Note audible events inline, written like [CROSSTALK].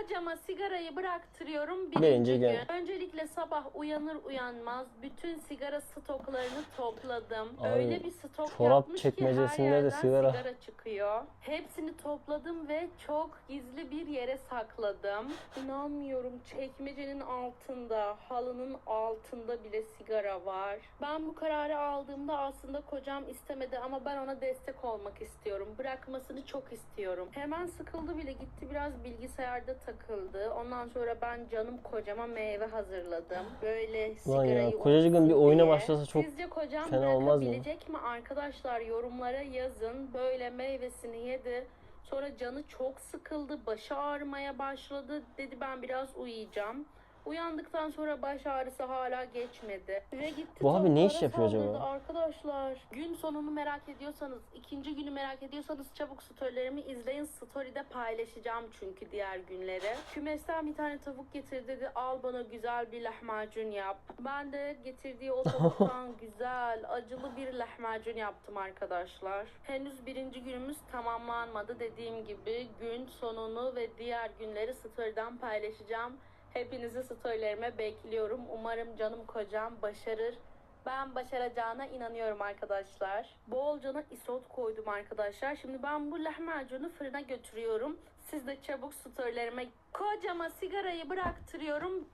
Kocama sigarayı bıraktırıyorum birinci, Birinci gün. gün. Öncelikle sabah uyanır uyanmaz bütün sigara stoklarını topladım. Abi, Öyle bir stok çorap yapmış çekmecesinde ki her de yerden sigara. çıkıyor. Hepsini topladım ve çok gizli bir yere sakladım. İnanmıyorum çekmecenin altında, halının altında bile sigara var. Ben bu kararı aldığımda aslında kocam istemedi ama ben ona destek olmak istiyorum. Bırakmasını çok istiyorum. Hemen sıkıldı bile gitti biraz bilgisayarda takıldı. Ondan sonra ben canım kocama meyve hazırladım. Böyle Ulan sigarayı ya, kocacığım bir oyuna başlasa çok Sizce kocam fena olmaz mı? bırakabilecek mi arkadaşlar? Yorumlara yazın. Böyle meyvesini yedi. Sonra canı çok sıkıldı, başı ağrımaya başladı. Dedi ben biraz uyuyacağım. Uyandıktan sonra baş ağrısı hala geçmedi. Ve gitti Bu abi ne iş yapıyor acaba? saldırdı Arkadaşlar gün sonunu merak ediyorsanız, ikinci günü merak ediyorsanız çabuk storylerimi izleyin. Story'de paylaşacağım çünkü diğer günleri. Kümesten bir tane tavuk getir dedi. Al bana güzel bir lahmacun yap. Ben de getirdiği o [LAUGHS] tavuktan güzel, acılı bir lahmacun yaptım arkadaşlar. Henüz birinci günümüz tamamlanmadı. Dediğim gibi gün sonunu ve diğer günleri story'den paylaşacağım. Hepinizi storylerime bekliyorum. Umarım canım kocam başarır. Ben başaracağına inanıyorum arkadaşlar. Bolcana isot koydum arkadaşlar. Şimdi ben bu lahmacunu fırına götürüyorum. Siz de çabuk storylerime kocama sigarayı bıraktırıyorum.